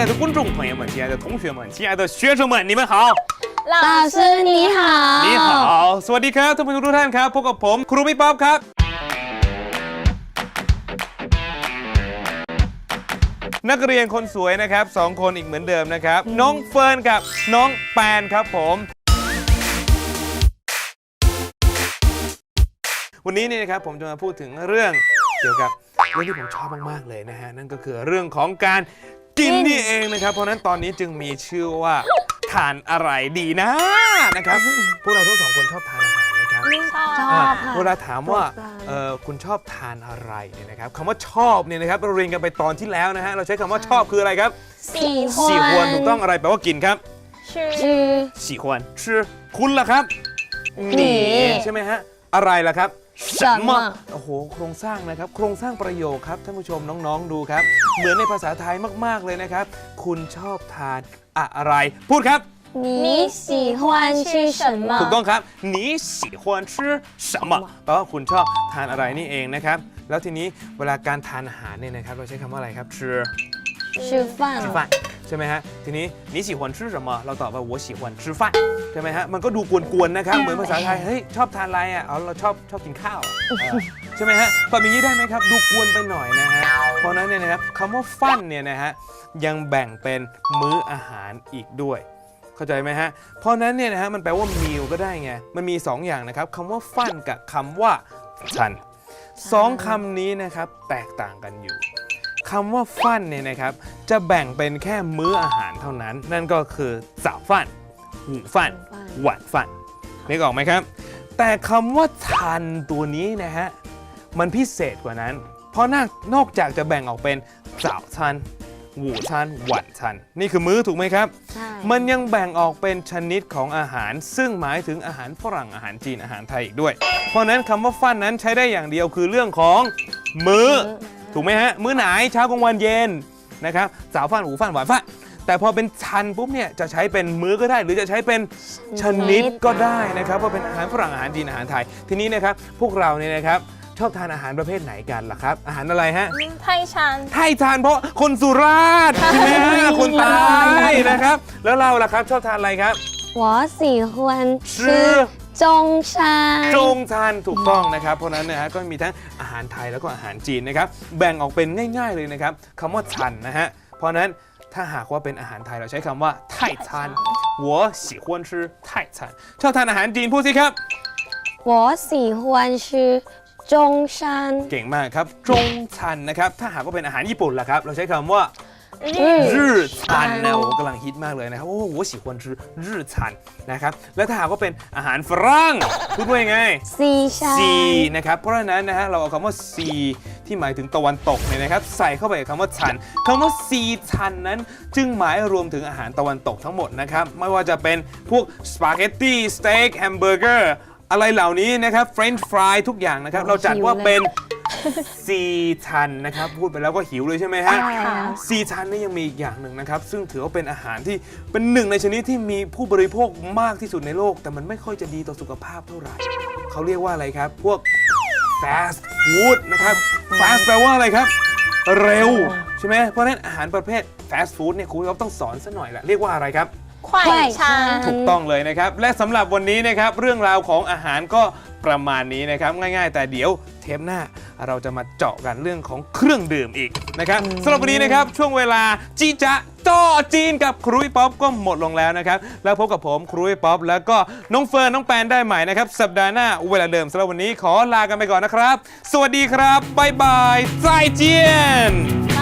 爱的观众朋友们，亲爱的同学们，亲爱的学生们，你们好。老师你好， นี่หาสวัสดีครับท่านผู้ชมทุกท่านครับพบกับผมครูพี่ป๊อปครับ นักเรียนคนสวยนะครับสองคนอีกเหมือนเดิมนะครับ น้องเฟิร์นกับน้องแปนครับผม วันนี้เนี่ยนะครับผมจะมาพูดถึงเรื่องเกี่ยวกับเรื่องที่ผมชอบมากๆเลยนะฮะนั่นก็คือเรื่องของการ กินนี่เองนะครับ เพราะฉะนั้นตอนนี้จึงมีชื่อว่าทานอะไรดีนะนะครับ พวกเราทั้งสองคนชอบทานอาหารนะครับ ชออ่าบค่ะ เวลาถามว่าโปรดปรานเอ่อคุณชอบทานอะไรเนี่ยนะครับคำว่าชอบเนี่ยนะครับเราเรียนกันไปตอนที่แล้วนะฮะเราใช้คำว่าชอบคืออะไรครับสี่สี่ควนถูกต้องอะไรแปลว่ากินครับชื่อสี่ควนชื่อคุณล่ะครับหนีใช่ไหมฮะอะไรล่ะครับ 什么 โอ้โหโครงสร้างนะครับ โครงสร้างประโยคครับท่านผู้ชมน้องๆดูครับ เหมือนในภาษาไทยมากๆเลยนะครับ คุณชอบทานอะไร พูดครับ 你喜欢吃什么 ถูกต้องครับ你喜欢吃什么แปลว่าคุณชอบทานอะไรนี่เองนะครับ แล้วทีนี้เวลาการทานอาหารเนี่ยนะครับ เราใช้คำว่าอะไรครับ吃吃饭吃饭ใ ช่ไหมฮะ ทีนี้你喜欢吃什么เราตอบว่า我喜欢吃饭ใช่ไหมฮะ มันก็ดูกวนๆนะครับ เหมือนภาษาไทย เฮ้ย ชอบทานอะไรอ่ะ เอาเราชอบชอบกินข้าวอ่ะเออใช่ไหมฮะตอบอย่างนี้ได้ไหมครับ ดูกวนไปหน่อยนะฮะ เพราะฉะนั้นเนี่ยนะครับคำว่าฟันเนี่ยนะฮะ ยังแบ่งเป็นมื้ออาหารอีกด้วย เข้าใจไหมฮะ เพราะฉะนั้นเนี่ยนะฮะมันแปลว่า meal ก็ได้ไง มันมี 2 อย่างนะครับคำว่าฟันกับคำว่าชันสองคำนี้นะครับแตกต่างกันอยู่คำว่าฟันเนี่ยนะครับ จะแบ่งเป็นแค่มื้ออาหารเท่านั้น นั่นก็คือสาวฟันหูฟัน หวานฟันนึกออกไหมครับ แต่คำว่าทันตัวนี้นะฮะ มันพิเศษกว่านั้น เพราะนอกนอกจากจะแบ่งออกเป็นสาวชันหูชันหวานชัน นี่คือมื้อถูกไหมครับ ใช่ มันยังแบ่งออกเป็นชนิดของอาหาร ซึ่งหมายถึงอาหารฝรั่งอาหารจีนอาหารไทยอีกด้วย เพราะฉะนั้นคำว่าฟันนั้นใช้ได้อย่างเดียวคือเรื่องของมื้อ ถูกไหมฮะ มื้อไหนเช้ากลางวันเย็น นะครับสาวฟันหูฟันหวานฟันแต่พอเป็นชันปุ๊บเนี่ยจะใช้เป็นมื้อก็ได้ หรือจะใช้เป็นชนิดก็ได้นะครับว่าเป็นอาหารฝรั่งอาหารจีนอาหารไทย ทีนี้นะครับพวกเราเนี่ยนะครับชอบทานอาหารประเภทไหนกันล่ะครับ อาหารอะไรฮะ ไทยชัน ไทยทานเพราะคนสุราษฎร์ใช่ไหมฮะคนใตายนะครับ แล้วเราล่ะครับชอบทานอะไรครับ 我喜欢吃 吃中餐 จงทานถูกต้องนะครับ เพราะฉะนั้นนะฮะก็มีทั้งอาหารไทยแล้วก็อาหารจีนนะครับ แบ่งออกเป็นง่าย ๆเลยนะครับคำว่าชันนะฮะ เพราะฉะนั้นถ้าหากว่าเป็นอาหารไทยเราใช้คำว่าไทยชัน我喜欢吃ไทยชันชอบทานอาหารจีนพูดสิครับ 我喜欢吃中餐 เก่งมากครับจงชันนะครับ ถ้าหากว่าเป็นอาหารญี่ปุ่นล่ะครับ เราใช้คำว่า 日 รื่ชันนะโอ้กำลังฮิตมากเลยนะครับ โอ้โหสิคว่อรื่ชันนะครับ แล้วถ้าหากว่าเป็นอาหารฝรั่งพูดว่ายังไง ซีชซีนะครับ เพราะฉะนั้นนะฮะเราเอาคำว่าซีที่หมายถึงตะวันตกเนี่ยนะครับ ใส่เข้าไปกับคำว่าชันคำว่าซีชันนั้น จึงหมายรวมถึงอาหารตะวันตกทั้งหมดนะครับ ไม่ว่าจะเป็นพวกสปาเกตตี้สเต็กแฮมเบอร์เกอร์อะไรเหล่านี้นะครับเฟรนช์ฟรายทุกอย่างนะครับ เราจัดว่าเป็น ซีชันนะครับพูดไปแล้วก็หิวเลยใช่ไหมฮะใช่ค่ะซีชันนี่ยังมีอีกอย่างหนึ่งนะครับ ซึ่งถือว่าเป็นอาหารที่เป็นหนึ่งในชนิดที่มีผู้บริโภคมากที่สุดในโลก แต่มันไม่ค่อยจะดีต่อสุขภาพเท่าไหร่เขาเรียกว่าอะไรครับ พวก fast food นะครับ fast แปลว่าอะไรครับ เร็ว ใช่ไหมเพราะฉะนั้นอาหารประเภท fast food เนี่ยครูก็ต้องสอนซะหน่อยละเรียกว่าอะไรครับควายชันถูกต้องเลยนะครับ และสำหรับวันนี้นะครับ เรื่องราวของอาหารก็ประมาณนี้นะครับ ง่าย ๆ แต่เดี๋ยวเทปหน้า เราจะมาเจาะกันเรื่องของเครื่องดื่มอีกนะครับสำหรับวันนี้นะครับช่วงเวลาจีจะจ้อจีนกับครูยป๊อปก็หมดลงแล้วนะครับ แล้วพบกับผมครูยป๊อปแล้วก็น้องเฟิร์นน้องแปนได้ใหม่นะครับ สัปดาห์หน้าเวลาเดิมสำหรับวันนี้ขอลากันไปก่อนนะครับ สวัสดีครับบ๊ายบายใจเจียน